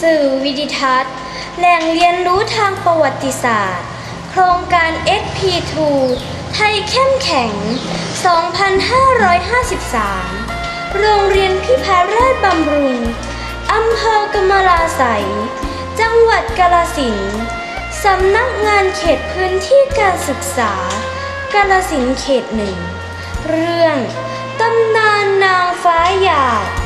สื่อวิดิทัศน์ แหล่งเรียนรู้ทางประวัติศาสตร์ โครงการ SP2 ไทยเข้มแข็ง 2553 โรงเรียนพิพาราชบำรุง อำเภอกำมะลาไสยจังหวัดกาลสินห์สำนักงานเขตพื้นที่การศึกษา กาลสินห์เขตหนึ่ง เรื่องตำนานนางฟ้าหยาด